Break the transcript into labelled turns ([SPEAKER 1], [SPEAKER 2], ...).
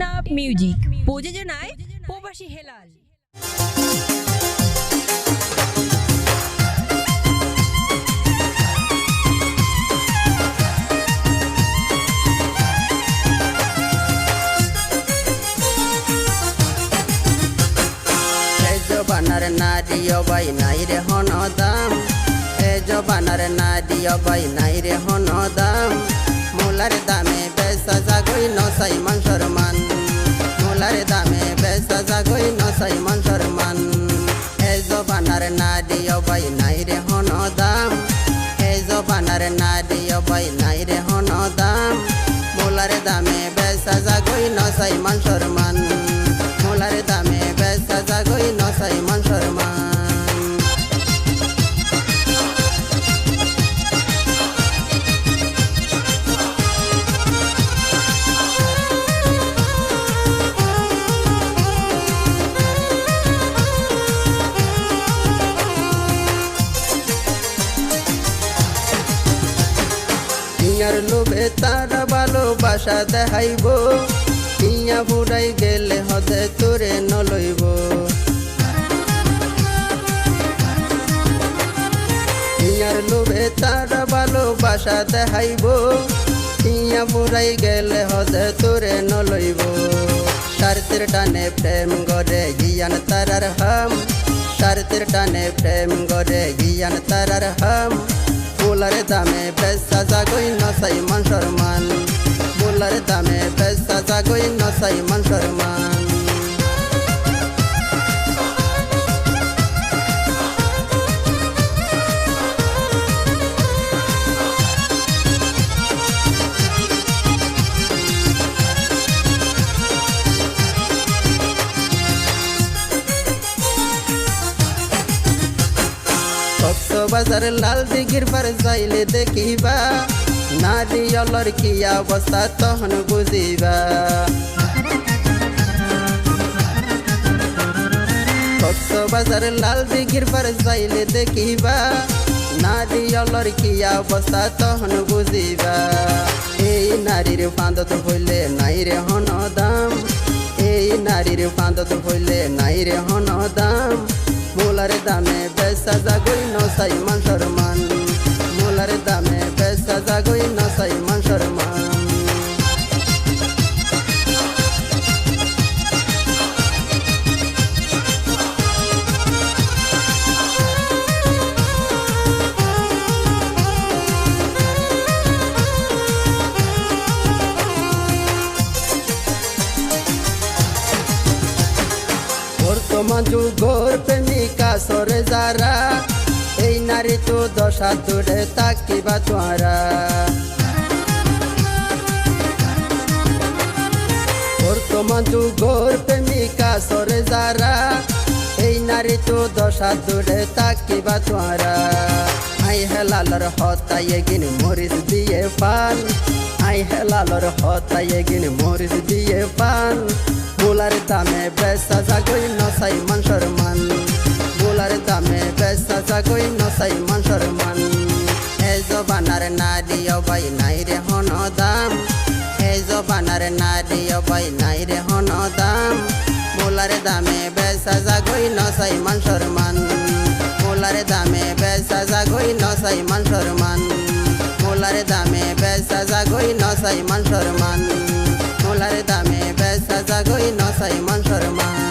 [SPEAKER 1] Teknaf music. প্রযোজনায় প্রবাসী হেলাল।
[SPEAKER 2] জবানার নারী অবাই নাই রে হন দাম এ জবানার নারী অবাই নাই রে হন দাম মূলার দামে জাগই শর্মান মান সম্মান না দিও নারী নাই রে হন দাম। এ জবানার দিও অবাই নাই রে হন দাম। মোলার দামে বেসা জাগই ন সাইমন শর্মান মোলার দামে বেসা জাগই ন সাইমন সম্মান লোভে তার ভালোবাসা দেখাইব। ইয়া ফুরাই গেলে হতে তোরে নলইব। ইয়ার লোভে তার ভালোবাসা দেখাইব। ইয়া ফুরাই গেলে হতে তোরে নলইব। স্বার্থের টানে প্রেম গরে গিয়ান তারার হাম। স্বার্থের টানে প্রেম গরে গিয়ান তারার হাম। বোলার দামে পেসা জাগই নসাই মান সম্মান বোলার দামে পেসা জাগই নসাই মান সম্মান কক্সবাজার লাল দিঘির পার যাইলে দেখিবা। নারী অলর কি অবস্থা তখন বুঝিবা। কক্সবাজার লাল দিঘির পার যাইলে দেখিবা। নারী অলর কি অবস্থা তখন বুঝিবা। এই নারীর ফাঁদত হইলে নাই রে হন দাম এই নারীর ফাঁদত হইলে নাই রে হন দাম মোলার দামে বেসা জাগই নসাই মান সম্মান বর্তমান যুগর প্রেমিকা সরে যারা, এই নারী তো দশা দূরে তাকিবা তোরা। বর্তমান যুগর প্রেমিকা সরে যারা, এই নারী তো দশা দূরে তাকিবা তোরা। আই হেলালর হতায় গিন মরিচ দিয়ে পান, আই হেলালর হতায় গিন মরিচ দিয়ে পান। বোলার দামে বেসা জাগই নসাই মান সম্মান বোলার দামে জাগই নসাই মান সম্মান এ জবানার নারী অবাই নাই রে হন দাম এ জবানার নারী অবাই নাই রে হন দাম বোলার দামে বেসা জাগই নসাই মান সম্মান দামে বেসা জাগই নসাই মান সম্মান দামে বেসা জাগই নসাই মান সম্মান মোলার দামে বেসা জাগই নসাই মন সম্মান